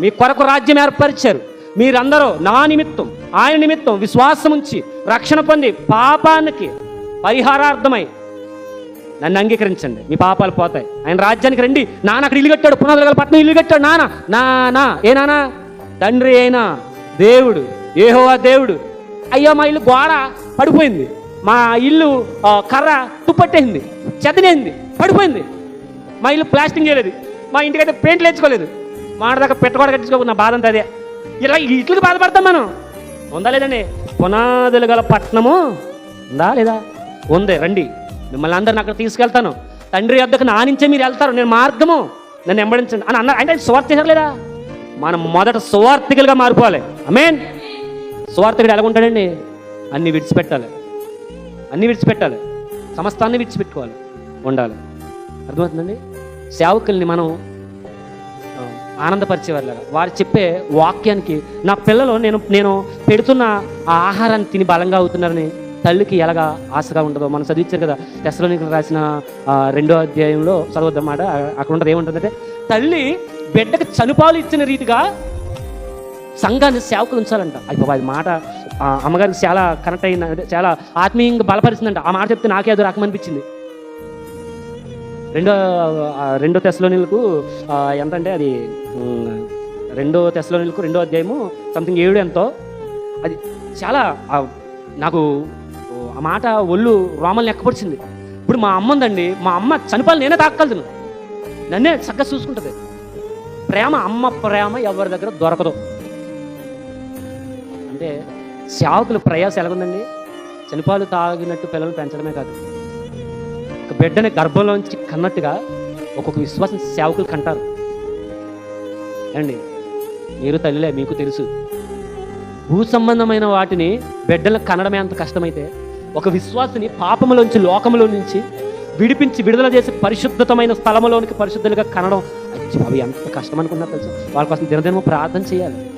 మీ కొరకు రాజ్యం ఏర్పరిచారు. మీరందరూ నా నిమిత్తం ఆయన నిమిత్తం విశ్వాసం ఉంచి రక్షణ పొంది పాపానికి పరిహారార్థమై నన్ను అంగీకరించండి. మీ పాపాలు పోతాయి. ఆయన రాజ్యానికి రండి. నాన్న అక్కడ ఇల్లు కట్టాడు. పునాదుల పట్నం ఇల్లు కట్టాడు. నాన్న నానా ఏ నానా తండ్రి అయినా దేవుడు ఏహోవా దేవుడు. అయ్యో మా ఇల్లు గోడ పడిపోయింది. మా ఇల్లు ఆ, కర్ర తుప్పట్టేసింది. చెదనేసింది. పడిపోయింది. మా ఇల్లు ప్లాస్టింగ్ చేయలేదు. మా ఇంటికైతే పెయింట్లు వేసుకోలేదు మాట దాకా పెట్టకూడ కట్టించుకోకు నా బాధ అంతా అదే. ఇలా ఇట్లకి బాధపడతాం మనం. ఉందా లేదండి? పునాదులు గల పట్టణము. ఉందా లేదా? ఉంది రండి. మిమ్మల్ని అందరిని అక్కడ తీసుకెళ్తాను. తండ్రి వద్దకు నానించే మీరు వెళ్తారు. నేను మార్గము. నన్ను ఎంబడించండి అని అన్నారు. అంటే సువార్త చేశారు లేదా మనం మొదట సువార్థికులుగా మారిపోవాలి. అమేన్ సువార్థకుడు ఎలా ఉంటాడండి అన్ని విడిచిపెట్టాలి. అన్ని విడిచిపెట్టాలి. సమస్తాన్ని విడిచిపెట్టుకోవాలి. ఉండాలి. అర్థమవుతుందండి? సేవకుల్ని మనం ఆనందపరిచేవారు వారు చెప్పే వాక్యానికి నా పిల్లలు నేను నేను పెడుతున్న ఆ ఆహారాన్ని తిని బలంగా అవుతున్నారని తల్లికి ఎలాగా ఆశగా ఉండదో మనం చదివించారు కదా టెస్ట్లోనికి రాసిన రెండో అధ్యాయంలో చదవద్దన్నమాట అక్కడ ఉండదు ఏముంటుందంటే తల్లి బిడ్డకు చనుపాలు ఇచ్చిన రీతిగా సంఘాన్ని సేవకులు ఉంచాలంట. అది బాబా అది మాట ఆ, అమ్మగారికి చాలా కనెక్ట్ అయిన చాలా ఆత్మీయంగా బలపరిచిందంట. ఆ మాట చెప్తే నాకే అది రకం అనిపించింది. రెండో రెండో తెశలోనిలకు ఎంత అంటే అది రెండో తెశలోనిలకు రెండో అధ్యాయము సంథింగ్ ఏడు ఎంతో. అది చాలా నాకు ఆ మాట ఒళ్ళు రోమల్ని ఎక్కపరిచింది ఇప్పుడు మా అమ్మ ఉందండి మా అమ్మ చనిపోవాలి నేనే తాకగలుగుతాను నన్నే చక్కగా చూసుకుంటుంది. ప్రేమ అమ్మ ప్రేమ ఎవరి దగ్గర దొరకదు. అంటే సేవకులు ప్రయాస ఎలాగుందండి? చనిపాలు తాగినట్టు పిల్లలు పెంచడమే కాదు. బిడ్డని గర్భంలోంచి కన్నట్టుగా ఒక్కొక్క విశ్వాసం సేవకులు కంటారు. అండి మీరు తల్లిలే మీకు తెలుసు. భూ సంబంధమైన వాటిని బిడ్డలకు కనడమే అంత కష్టమైతే ఒక విశ్వాసని పాపములోంచి లోకములో నుంచి విడిపించి విడుదల చేసి పరిశుద్ధతమైన స్థలములోనికి పరిశుద్ధులుగా కనడం అవి ఎంత కష్టం అనుకున్నారు తెలుసు? వాళ్ళ కోసం దినదినము ప్రార్థన చేయాలి.